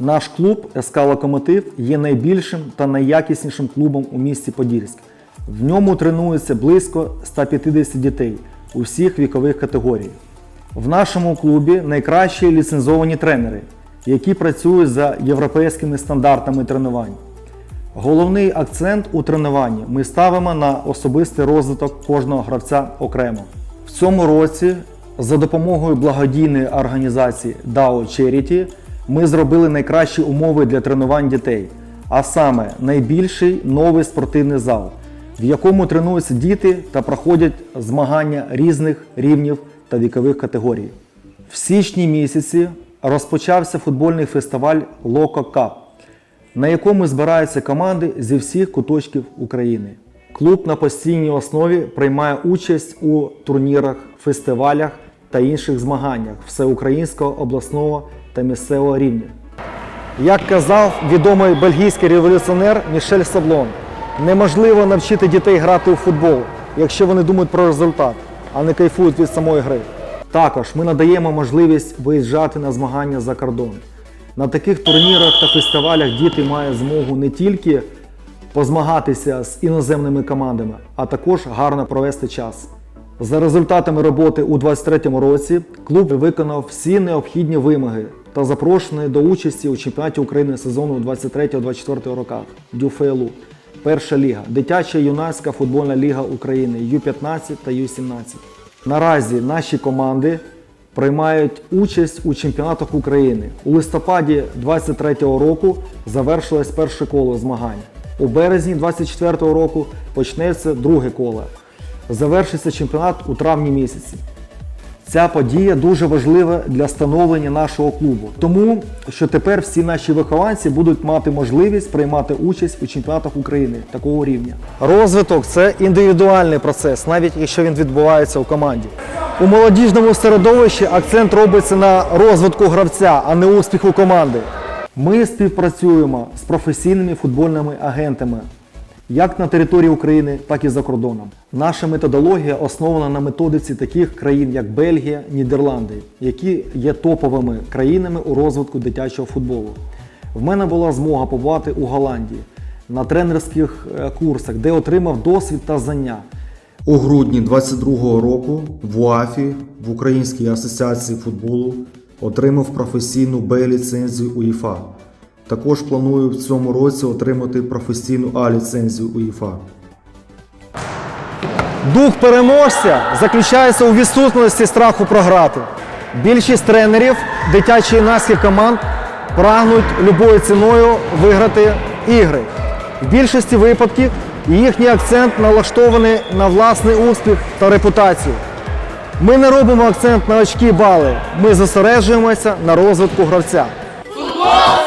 Наш клуб СК Локомотив є найбільшим та найякіснішим клубом у місті Подільськ. В ньому тренується близько 150 дітей у всіх вікових категоріях. В нашому клубі найкращі ліцензовані тренери, які працюють за європейськими стандартами тренувань. Головний акцент у тренуванні ми ставимо на особистий розвиток кожного гравця окремо. В цьому році за допомогою благодійної організації DAO Charity ми зробили найкращі умови для тренувань дітей, а саме найбільший новий спортивний зал, в якому тренуються діти та проходять змагання різних рівнів та вікових категорій. В січні місяці розпочався футбольний фестиваль Локо Кап на якому збираються команди зі всіх куточків України. Клуб на постійній основі приймає участь у турнірах, фестивалях та інших змаганнях всеукраїнського, обласного та місцевого рівня. Як казав відомий бельгійський революціонер Мішель Саблон, неможливо навчити дітей грати у футбол, якщо вони думають про результат, а не кайфують від самої гри. Також ми надаємо можливість виїжджати на змагання за кордон. На таких турнірах та фестивалях діти мають змогу не тільки позмагатися з іноземними командами, а також гарно провести час. За результатами роботи у 2023 році клуб виконав всі необхідні вимоги та запрошений до участі у чемпіонаті України сезону 23-24 роках ДЮФЛУ. Перша ліга, дитяча юнацька футбольна ліга України Ю-15 та Ю-17. Наразі наші команди приймають участь у чемпіонатах України. У листопаді 23-го року завершилось перше коло змагань. У березні 24-го року почнеться друге коло. Завершиться чемпіонат у травні місяці. Ця подія дуже важлива для становлення нашого клубу, тому що тепер всі наші вихованці будуть мати можливість приймати участь у чемпіонатах України такого рівня. Розвиток це індивідуальний процес, навіть якщо він відбувається у команді. У молодіжному середовищі акцент робиться на розвитку гравця, а не успіху команди. Ми співпрацюємо з професійними футбольними агентами як на території України, так і за кордоном. Наша методологія основана на методиці таких країн, як Бельгія, Нідерланди, які є топовими країнами у розвитку дитячого футболу. В мене була змога побувати у Голландії на тренерських е, курсах, де отримав досвід та знання. У грудні 22-го року в УАФі в Українській асоціації футболу отримав професійну Б-ліцензію УЄФА. Також планую в цьому році отримати професійну А-ліцензію УЄФА. Дух переможця заключається у відсутності страху програти. Більшість тренерів дитячої юнацьких команд прагнуть любою ціною виграти ігри. В більшості випадків їхній акцент налаштований на власний успіх та репутацію. Ми не робимо акцент на очки бали, ми зосереджуємося на розвитку гравця. Футбол